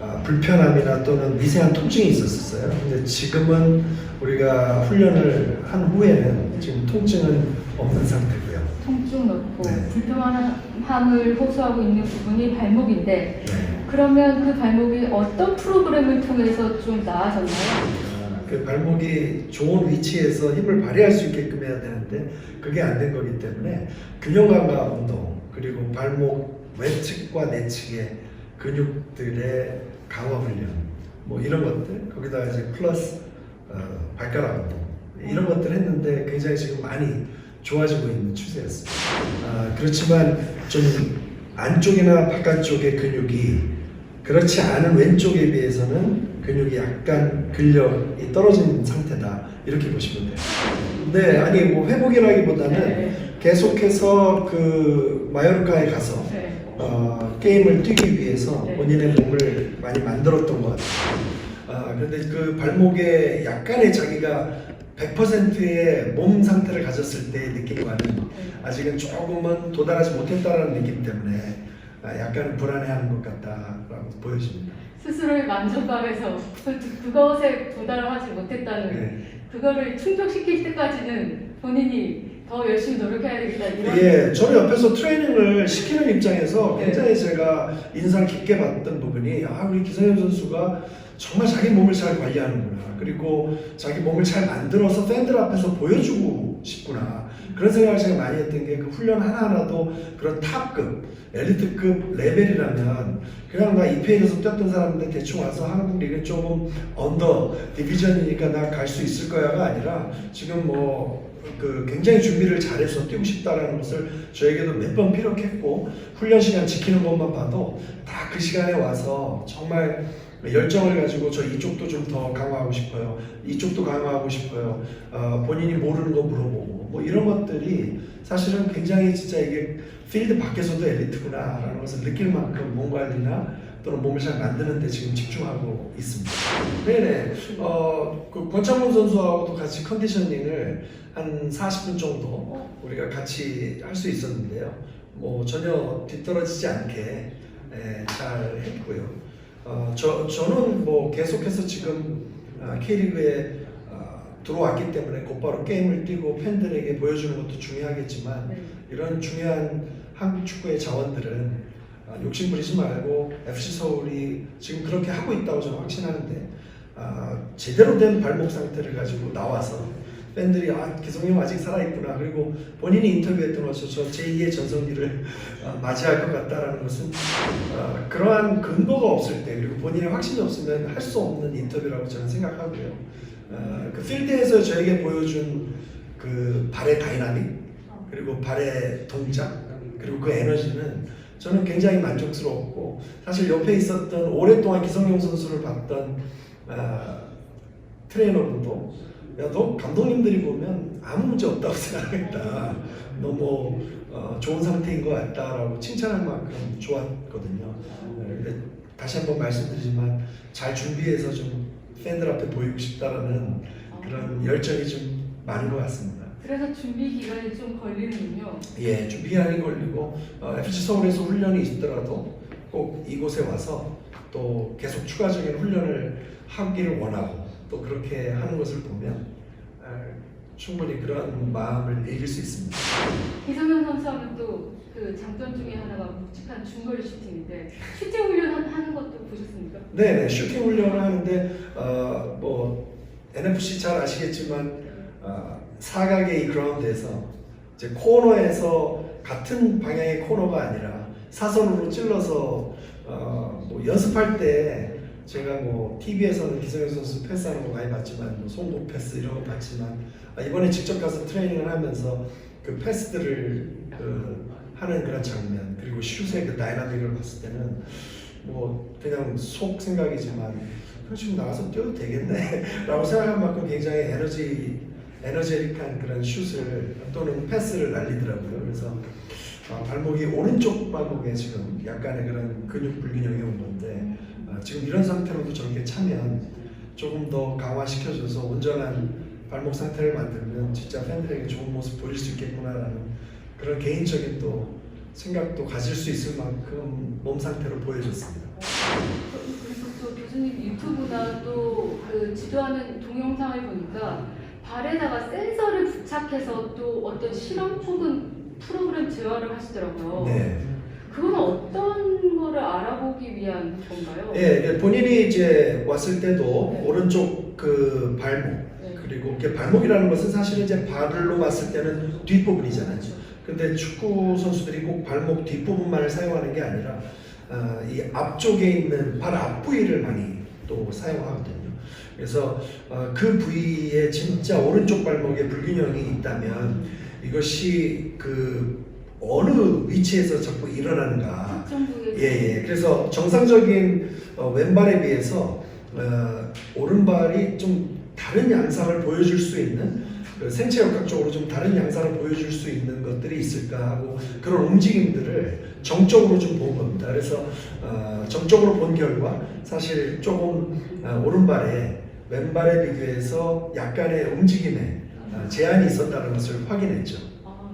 아, 불편함이나 또는 미세한 통증이 있었어요. 근데 지금은 우리가 훈련을 한 후에는 지금 통증은 없는 상태고요. 통증 없고 네. 불편함을 호소하고 있는 부분이 발목인데 네. 그러면 그 발목이 어떤 프로그램을 통해서 좀 나아졌나요? 아, 그 발목이 좋은 위치에서 힘을 발휘할 수 있게끔 해야 되는데 그게 안 된 거기 때문에 균형 감각 운동 그리고 발목 외측과 내측의 근육들의 강화 훈련 뭐 이런 것들 거기다가 이제 플러스 어, 발가락 운동 이런 것들 했는데 굉장히 지금 많이 좋아지고 있는 추세였습니다. 아, 그렇지만 좀 안쪽이나 바깥쪽의 근육이 그렇지 않은 왼쪽에 비해서는 근육이 약간 근력이 떨어진 상태다 이렇게 보시면 돼요. 네, 아니 뭐 회복이라기보다는 네. 계속해서 그 마요르카에 가서 네. 어, 게임을 뛰기 위해서 네. 본인의 몸을 많이 만들었던 것 같아요. 아, 그런데 그 발목에 약간의 자기가 100%의 몸 상태를 가졌을 때의 느낌과는 아직은 조금은 도달하지 못했다라는 느낌 때문에 아, 약간 불안해하는 것 같다라고 보여집니다. 스스로의 만족감에서 그- 그것에 도달하지 못했다는 네. 그거를 충족시킬 때까지는 본인이 더 열심히 노력해야 되겠다 이런 예, 저는 옆에서 트레이닝을 시키는 입장에서 네. 굉장히 제가 인상 깊게 봤던 부분이 아 우리 기성현 선수가 정말 자기 몸을 잘 관리하는구나. 그리고 자기 몸을 잘 만들어서 팬들 앞에서 보여주고 싶구나. 그런 생각을 제가 많이 했던 게 그 훈련 하나하나도 그런 탑급 엘리트급 레벨이라면 그냥 나 EPL에서 뛰었던 사람인데 대충 와서 한국 리그 조금 언더 디비전이니까 나 갈 수 있을 거야가 아니라 지금 뭐 그 굉장히 준비를 잘해서 뛰고 싶다라는 것을 저에게도 몇 번 피력했고 훈련 시간 지키는 것만 봐도 다 그 시간에 와서 정말 열정을 가지고 저 이쪽도 좀 더 강화하고 싶어요. 이쪽도 강화하고 싶어요. 어, 본인이 모르는 거 물어보고 뭐 이런 것들이 사실은 굉장히 진짜 이게 필드 밖에서도 엘리트구나라는 것을 느낄 만큼 몸 관리나 또는 몸을 잘 만드는데 지금 집중하고 있습니다. 네네. 어, 그 권창문 선수하고도 같이 컨디셔닝을 한 40분 정도 우리가 같이 할 수 있었는데요. 뭐 전혀 뒤떨어지지 않게 예, 잘 했고요. 어, 저, 저는 뭐 계속해서 지금 아, K리그에 아, 들어왔기 때문에 곧바로 게임을 뛰고 팬들에게 보여주는 것도 중요하겠지만 네. 이런 중요한 한국 축구의 자원들은 아, 욕심 부리지 말고 FC 서울이 지금 그렇게 하고 있다고 저는 확신하는데 아, 제대로 된 발목 상태를 가지고 나와서 팬들이 아 기성용 아직 살아있구나 그리고 본인이 인터뷰했던 것처럼 저 제2의 전성기를 아, 맞이할 것 같다라는 것은 아, 그러한 근거가 없을 때 그리고 본인의 확신이 없으면 할 수 없는 인터뷰라고 저는 생각하고요. 아, 그 필드에서 저에게 보여준 그 발의 다이나믹 그리고 발의 동작 그리고 그 에너지는 저는 굉장히 만족스러웠고 사실 옆에 있었던 오랫동안 기성용 선수를 봤던 아, 트레이너분도 야 너 감독님들이 보면 아무 문제 없다고 생각했다 너무 어, 좋은 상태인 것 같다라고 칭찬할 만큼 좋았거든요 네, 근데 다시 한번 말씀드리지만 잘 준비해서 좀 팬들 앞에 보이고 싶다라는 그런 열정이 좀 많은 것 같습니다. 그래서 준비 기간이 좀 걸리는군요. 예, 준비 기간이 걸리고 어, FC 서울에서 훈련이 있더라도 꼭 이곳에 와서 또 계속 추가적인 훈련을 하기를 원하고 또 그렇게 하는 것을 보면 아, 충분히 그런 마음을 이길 수 있습니다. 이성현 선수하면 또 그 장점 중에 하나가 묵직한 중거리 슈팅인데 슈팅 훈련 하- 하는 것도 보셨습니까? 네, 네, 슈팅 훈련을 하는데 어, 뭐 NFC 잘 아시겠지만 어, 사각의 이 그라운드에서 이제 코너에서 같은 방향의 코너가 아니라 사선으로 찔러서 어, 뭐 연습할 때 제가 뭐 TV에서는 기성용 선수 패스하는 거 많이 봤지만 뭐 송구 패스 이런 거 봤지만 아, 이번에 직접 가서 트레이닝을 하면서 그 패스들을 그 하는 그런 장면 그리고 슛의 그 다이나믹을 봤을 때는 뭐 그냥 속 생각이지만 지금 나가서 뛰어도 되겠네 라고 생각할 만큼 굉장히 에너지 에너제틱한 그런 슛을 또는 패스를 날리더라고요. 그래서 아, 발목이 오른쪽 발목에 지금 약간의 그런 근육 불균형이 온 건데 아, 지금 이런 상태로도 저렇게 차면 조금 더 강화시켜줘서 온전한 발목 상태를 만들면 진짜 팬들에게 좋은 모습 보일 수 있겠구나라는 그런 개인적인 또 생각도 가질 수 있을 만큼 몸 상태로 보여줬습니다. 그리고 또 교수님 유튜브나 또 그 지도하는 동영상을 보니까 발에다가 센서를 부착해서 또 어떤 실험 혹은 프로그램 재활을 하시더라고요. 네. 그건 어떤 거를 알아보기 위한 건가요? 예, 예, 본인이 이제 왔을 때도 네. 오른쪽 그 발목 네. 그리고 이렇게 발목이라는 것은 사실은 이제 발로 봤을 때는 뒷부분이잖아요. 근데 축구 선수들이 꼭 발목 뒷부분만을 사용하는 게 아니라 아, 이 앞쪽에 있는 발 앞부위를 많이 또 사용하거든요. 그래서 어, 그 부위에 진짜 오른쪽 발목에 불균형이 있다면 이것이 그 어느 위치에서 자꾸 일어나는가 예, 예. 그래서 정상적인 어, 왼발에 비해서 어, 오른발이 좀 다른 양상을 보여줄 수 있는 그 생체 역학적으로 좀 다른 양상을 보여줄 수 있는 것들이 있을까 하고 그런 움직임들을 정적으로 좀 본 겁니다. 그래서 어, 정적으로 본 결과 사실 조금 어, 오른발에 왼발에 비교해서 약간의 움직임에 어, 제한이 있었다는 것을 확인했죠.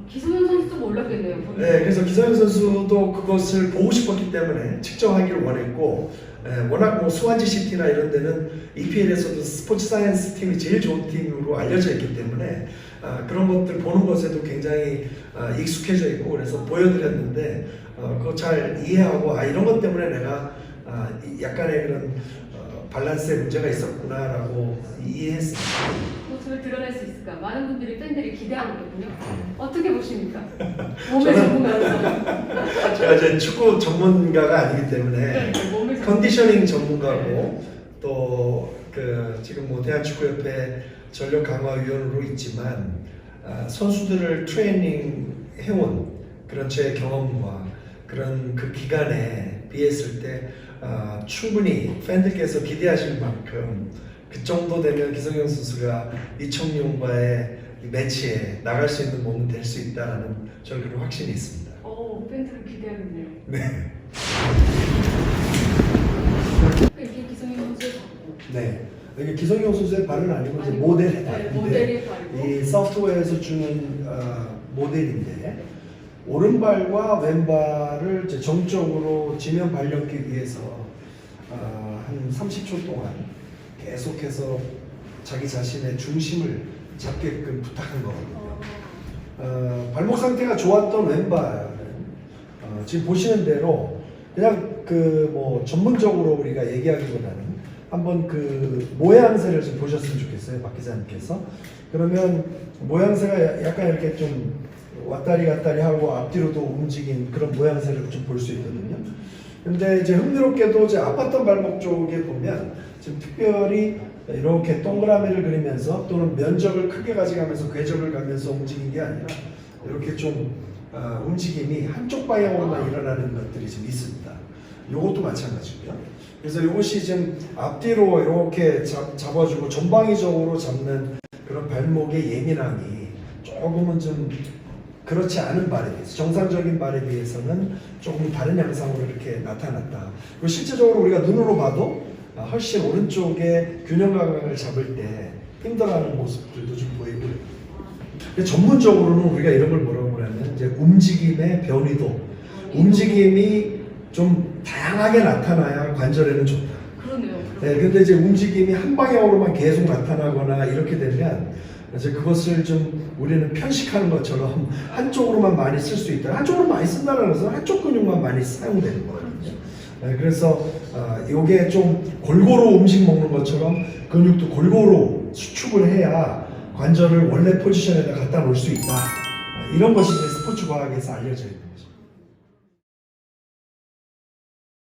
아, 기성용 선수도 몰랐겠네요. 본인은. 네, 그래서 기성현 선수도 그것을 보고 싶었기 때문에 측정하기를 원했고, 예, 워낙 뭐 수완지 시티나 이런 데는 EPL에서도 스포츠 사이언스 팀이 제일 좋은 팀으로 알려져 있기 때문에 아, 그런 것들 보는 것에도 굉장히 아, 익숙해져 있고 그래서 보여드렸는데 어, 그거 잘 이해하고 아 이런 것 때문에 내가 아, 이- 약간의 그런 어, 밸런스에 문제가 있었구나라고 이해했습니다. 모습을 드러낼 수 있을까? 많은 분들이 팬들이 기대하거든요. 네. 어떻게 보십니까? 몸의 전문가로서. 제가 이제 축구 전문가가 아니기 때문에 네, 전문가. 컨디셔닝 전문가고 또 그 지금 뭐 대한축구협회 전력 강화 위원으로 있지만 아, 선수들을 트레이닝 해온 그런 제 경험과 그런 그 기간에 비했을 때 아, 충분히 팬들께서 기대하실 만큼 그 정도 되면 기성용 선수가 이청용과의 이 매치에 나갈 수 있는 몸은 될 수 있다라는 저는 그런 확신이 있습니다. 어, 팬들은 기대하겠네요. 네. 이렇게 기성용 선수의 작고. 네. 이게 기성용 선수의 발은 아니고 이제 아니고, 모델의 네, 발인데 모델의 발이고. 이 소프트웨어에서 주는 어, 모델인데 오른발과 왼발을 이제 정적으로 지면 발령기 위해서 어, 한 30초 동안 계속해서 자기 자신의 중심을 잡게끔 부탁한 거거든요. 어, 어, 발목 상태가 좋았던 왼발은 어, 지금 보시는 대로 그냥 그 뭐 전문적으로 우리가 얘기하기보다는 한번 그 모양새를 좀 보셨으면 좋겠어요 박 기자님께서 그러면 모양새가 야- 약간 이렇게 좀 왔다리 갔다리 하고 앞뒤로도 움직인 그런 모양새를 좀 볼 수 있거든요. 근데 이제 흥미롭게도 이제 아팠던 발목 쪽에 보면 지금 특별히 이렇게 동그라미를 그리면서 또는 면적을 크게 가져가면서 궤적을 가면서 움직인 게 아니라 이렇게 좀 아, 움직임이 한쪽 방향으로만 일어나는 것들이 좀 있습니다. 이것도 마찬가지고요. 그래서 이것이 지금 앞뒤로 이렇게 잡, 잡아주고 전방위적으로 잡는 그런 발목의 예민함이 조금은 좀 그렇지 않은 발에 비해서 정상적인 발에 비해서는 조금 다른 양상으로 이렇게 나타났다. 그리고 실제적으로 우리가 눈으로 봐도 아, 훨씬 오른쪽에 균형 감각을 잡을 때 힘들어하는 모습들도 좀 보이고요. 근데 전문적으로는 우리가 이런 걸 뭐라고 하냐면 이제 움직임의 변이도, 움직임이 좀 다양하게 나타나야 관절에는 좋다. 그러네요. 네, 근데 이제 움직임이 한 방향으로만 계속 나타나거나 이렇게 되면 이제 그것을 좀 우리는 편식하는 것처럼 한쪽으로만 많이 쓸 수 있다. 한쪽으로 많이 쓴다는 것은 한쪽 근육만 많이 사용되는 거거든요. 네, 그래서 아, 이게 좀 골고루 음식 먹는 것처럼 근육도 골고루 수축을 해야 관절을 원래 포지션에다 갖다 놓을 수 있다. 아, 이런 것이 이제 스포츠 과학에서 알려져 있는.